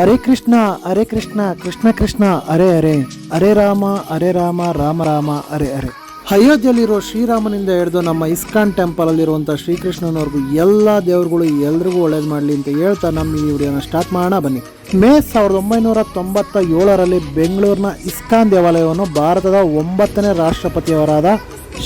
ಹರೇ ಕೃಷ್ಣ ಹರೇ ಕೃಷ್ಣ ಕೃಷ್ಣ ಕೃಷ್ಣ ಅರೆ ಅರೆ ಅರೆ ರಾಮ ಅರೆ ರಾಮ ರಾಮ ರಾಮ ಅರೆ ಅರೆ ಅಯೋಧ್ಯೆಯಲ್ಲಿರೋ ಶ್ರೀರಾಮನಿಂದ ಹಿಡಿದು ನಮ್ಮ ಇಸ್ಕಾನ್ ಟೆಂಪಲ್ ಅಲ್ಲಿರುವಂಥ ಶ್ರೀಕೃಷ್ಣನವರೆಗೂ ಎಲ್ಲ ದೇವರುಗಳು ಎಲ್ರಿಗೂ ಒಳ್ಳೇದು ಮಾಡಲಿ ಅಂತ ಹೇಳ್ತಾ ನಮ್ಮ ಈ ವಿಡಿಯೋನ ಸ್ಟಾರ್ಟ್ ಮಾಡೋಣ ಬನ್ನಿ. ಮೇ ಸಾವಿರದ ಒಂಬೈನೂರ ತೊಂಬತ್ತ ಏಳರಲ್ಲಿ ಬೆಂಗಳೂರಿನ ಇಸ್ಕಾನ್ ದೇವಾಲಯವನ್ನು ಭಾರತದ ಒಂಬತ್ತನೇ ರಾಷ್ಟ್ರಪತಿಯವರಾದ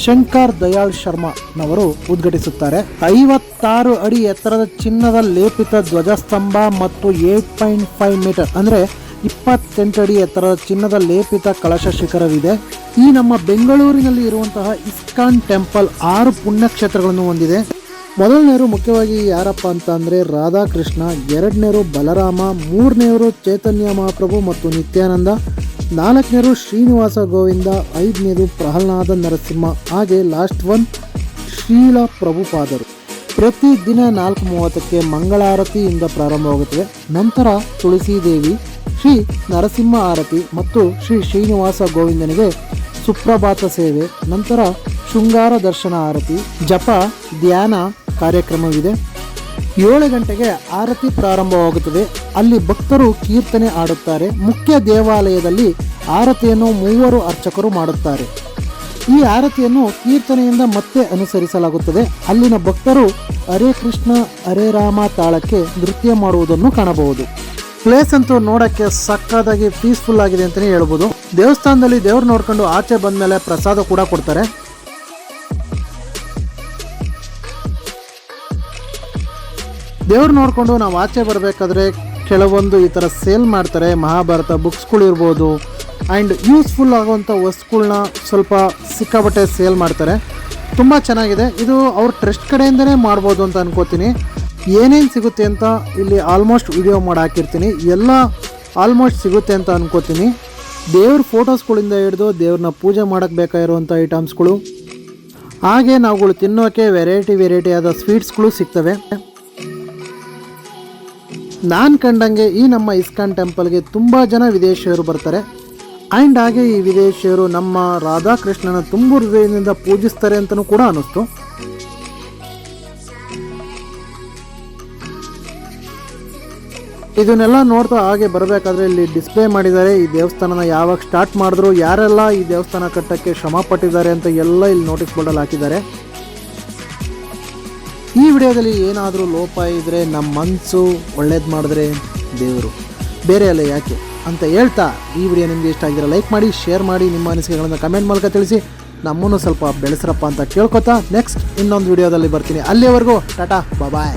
ಶಂಕರ್ ದಯಾಳ್ ಶರ್ಮಾನವರು ಉದ್ಘಾಟಿಸುತ್ತಾರೆ. ಐವತ್ತಾರು ಅಡಿ ಎತ್ತರದ ಚಿನ್ನದ ಲೇಪಿತ ಧ್ವಜಸ್ತಂಭ ಮತ್ತು ಏಟ್ ಪಾಯಿಂಟ್ ಫೈವ್ ಮೀಟರ್ ಅಂದ್ರೆ ಇಪ್ಪತ್ತೆಂಟು ಅಡಿ ಎತ್ತರದ ಚಿನ್ನದ ಲೇಪಿತ ಕಳಶ ಶಿಖರವಿದೆ. ಈ ನಮ್ಮ ಬೆಂಗಳೂರಿನಲ್ಲಿ ಇರುವಂತಹ ಇಸ್ಕಾನ್ ಟೆಂಪಲ್ ಆರು ಪುಣ್ಯಕ್ಷೇತ್ರಗಳನ್ನು ಹೊಂದಿದೆ. ಮೊದಲನೇರು ಮುಖ್ಯವಾಗಿ ಯಾರಪ್ಪ ಅಂತ ಅಂದ್ರೆ ರಾಧಾಕೃಷ್ಣ ಎರಡನೇರು ಬಲರಾಮ ಮೂರನೇವರು ಚೈತನ್ಯ ಮಹಾಪ್ರಭು ಮತ್ತು ನಿತ್ಯಾನಂದ. ನಾಲ್ಕನೇರು ಶ್ರೀನಿವಾಸ ಗೋವಿಂದ, ಐದನೇದು ಪ್ರಹ್ಲಾದ ನರಸಿಂಹ, ಹಾಗೆ ಲಾಸ್ಟ್ ಒನ್ ಶ್ರೀಲ ಪ್ರಭುಪಾದರು. ಪ್ರತಿದಿನ ನಾಲ್ಕು ಮೂವತ್ತಕ್ಕೆ ಮಂಗಳಾರತಿಯಿಂದ ಪ್ರಾರಂಭವಾಗುತ್ತದೆ. ನಂತರ ತುಳಸಿ ದೇವಿ ಶ್ರೀ ನರಸಿಂಹ ಆರತಿ ಮತ್ತು ಶ್ರೀ ಶ್ರೀನಿವಾಸ ಗೋವಿಂದನಿಗೆ ಸುಪ್ರಭಾತ ಸೇವೆ. ನಂತರ ಶೃಂಗಾರ ದರ್ಶನ ಆರತಿ, ಜಪ, ಧ್ಯಾನ ಕಾರ್ಯಕ್ರಮವಿದೆ. ಏಳು ಗಂಟೆಗೆ ಆರತಿ ಪ್ರಾರಂಭವಾಗುತ್ತದೆ. ಅಲ್ಲಿ ಭಕ್ತರು ಕೀರ್ತನೆ ಆಡುತ್ತಾರೆ ಮುಖ್ಯ ದೇವಾಲಯದಲ್ಲಿ ಆರತಿಯನ್ನು ಮೂವರು ಅರ್ಚಕರು ಮಾಡುತ್ತಾರೆ. ಈ ಆರತಿಯನ್ನು ಕೀರ್ತನೆಯಿಂದ ಮತ್ತೆ ಅನುಸರಿಸಲಾಗುತ್ತದೆ. ಅಲ್ಲಿನ ಭಕ್ತರು ಹರೇ ಕೃಷ್ಣ, ಹರೇ ರಾಮ ತಾಳಕ್ಕೆ ನೃತ್ಯ ಮಾಡುವುದನ್ನು ಕಾಣಬಹುದು. ಪ್ಲೇಸ್ ಅಂತೂ ನೋಡೋಕ್ಕೆ ಸಕ್ಕದಾಗಿ ಪೀಸ್ಫುಲ್ ಆಗಿದೆ ಅಂತಲೇ ಹೇಳ್ಬೋದು. ದೇವಸ್ಥಾನದಲ್ಲಿ ದೇವ್ರು ನೋಡ್ಕೊಂಡು ಆಚೆ ಬಂದ ಮೇಲೆ ಪ್ರಸಾದ ಕೂಡ ಕೊಡ್ತಾರೆ. ದೇವ್ರು ನೋಡಿಕೊಂಡು ನಾವು ಆಚೆ ಬರಬೇಕಾದ್ರೆ ಕೆಲವೊಂದು ಈ ಥರ ಸೇಲ್ ಮಾಡ್ತಾರೆ. ಮಹಾಭಾರತ ಬುಕ್ಸ್ಗಳಿರ್ಬೋದು ಆ್ಯಂಡ್ ಯೂಸ್ಫುಲ್ ಆಗುವಂಥ ವಸ್ತುಗಳನ್ನ ಸ್ವಲ್ಪ ಸಿಕ್ಕಾಬಟ್ಟೆ ಸೇಲ್ ಮಾಡ್ತಾರೆ. ತುಂಬ ಚೆನ್ನಾಗಿದೆ. ಇದು ಅವ್ರ ಟ್ರಸ್ಟ್ ಕಡೆಯಿಂದನೇ ಮಾಡ್ಬೋದು ಅಂತ ಅನ್ಕೋತೀನಿ. ಏನೇನು ಸಿಗುತ್ತೆ ಅಂತ ಇಲ್ಲಿ ಆಲ್ಮೋಸ್ಟ್ ವಿಡಿಯೋ ಮಾಡಿ ಹಾಕಿರ್ತೀನಿ. ಎಲ್ಲ ಆಲ್ಮೋಸ್ಟ್ ಸಿಗುತ್ತೆ ಅಂತ ಅನ್ಕೋತೀನಿ. ದೇವ್ರ ಫೋಟೋಸ್ಗಳಿಂದ ಹಿಡಿದು ದೇವ್ರನ್ನ ಪೂಜೆ ಮಾಡೋಕ್ಕೆ ಬೇಕಾಗಿರುವಂಥ ಐಟಮ್ಸ್ಗಳು. ಹಾಗೆ ನಾವುಗಳು ತಿನ್ನೋಕೆ ವೆರೈಟಿ ವೆರೈಟಿ ಆದ ಸ್ವೀಟ್ಸ್ಗಳು ಸಿಗ್ತವೆ. ನಾನು ಕಂಡಂಗೆ ಈ ನಮ್ಮ ಇಸ್ಕಾನ್ ಟೆಂಪಲ್ಗೆ ತುಂಬ ಜನ ವಿದೇಶಿಯರು ಬರ್ತಾರೆ. ಆ್ಯಂಡ್ ಹಾಗೆ ಈ ವಿದೇಶಿಯರು ನಮ್ಮ ರಾಧಾಕೃಷ್ಣನ ತುಂಬು ಹೃದಯದಿಂದ ಪೂಜಿಸ್ತಾರೆ ಅಂತಲೂ ಕೂಡ ಅನ್ನಿಸ್ತು. ಇದನ್ನೆಲ್ಲ ನೋಡ್ತಾ ಹಾಗೆ ಬರಬೇಕಾದ್ರೆ ಇಲ್ಲಿ ಡಿಸ್ಪ್ಲೇ ಮಾಡಿದ್ದಾರೆ. ಈ ದೇವಸ್ಥಾನನ ಯಾವಾಗ ಸ್ಟಾರ್ಟ್ ಮಾಡಿದ್ರು, ಯಾರೆಲ್ಲ ಈ ದೇವಸ್ಥಾನ ಕಟ್ಟಕ್ಕೆ ಶ್ರಮ ಪಟ್ಟಿದ್ದಾರೆ ಅಂತ ಎಲ್ಲ ಇಲ್ಲಿ ನೋಟಿಸ್ ಬೋರ್ಡಲ್ಲಿ ಹಾಕಿದ್ದಾರೆ. ಈ ವಿಡಿಯೋದಲ್ಲಿ ಏನಾದರೂ ಲೋಪ ಇದ್ದರೆ ನಮ್ಮ ಮನಸ್ಸು ಒಳ್ಳೇದು ಮಾಡಿದ್ರೆ ದೇವರು. ಬೇರೆ ಅಲ್ಲ ಯಾಕೆ ಅಂತ ಹೇಳ್ತಾ ಈ ವಿಡಿಯೋ ನಿಮಗೆ ಇಷ್ಟ ಆಗಿದ್ರೆ ಲೈಕ್ ಮಾಡಿ ಶೇರ್ ಮಾಡಿ, ನಿಮ್ಮ ಅನಿಸಿಕೆಗಳನ್ನು ಕಮೆಂಟ್ ಮೂಲಕ ತಿಳಿಸಿ. ನಮ್ಮನ್ನು ಸ್ವಲ್ಪ ಬೆಳೆಸ್ರಪ್ಪ ಅಂತ ಕೇಳ್ಕೊತಾ ನೆಕ್ಸ್ಟ್ ಇನ್ನೊಂದು ವಿಡಿಯೋದಲ್ಲಿ ಬರ್ತೀನಿ. ಅಲ್ಲಿವರೆಗೂ, ಟಾಟಾ ಬಾಯ್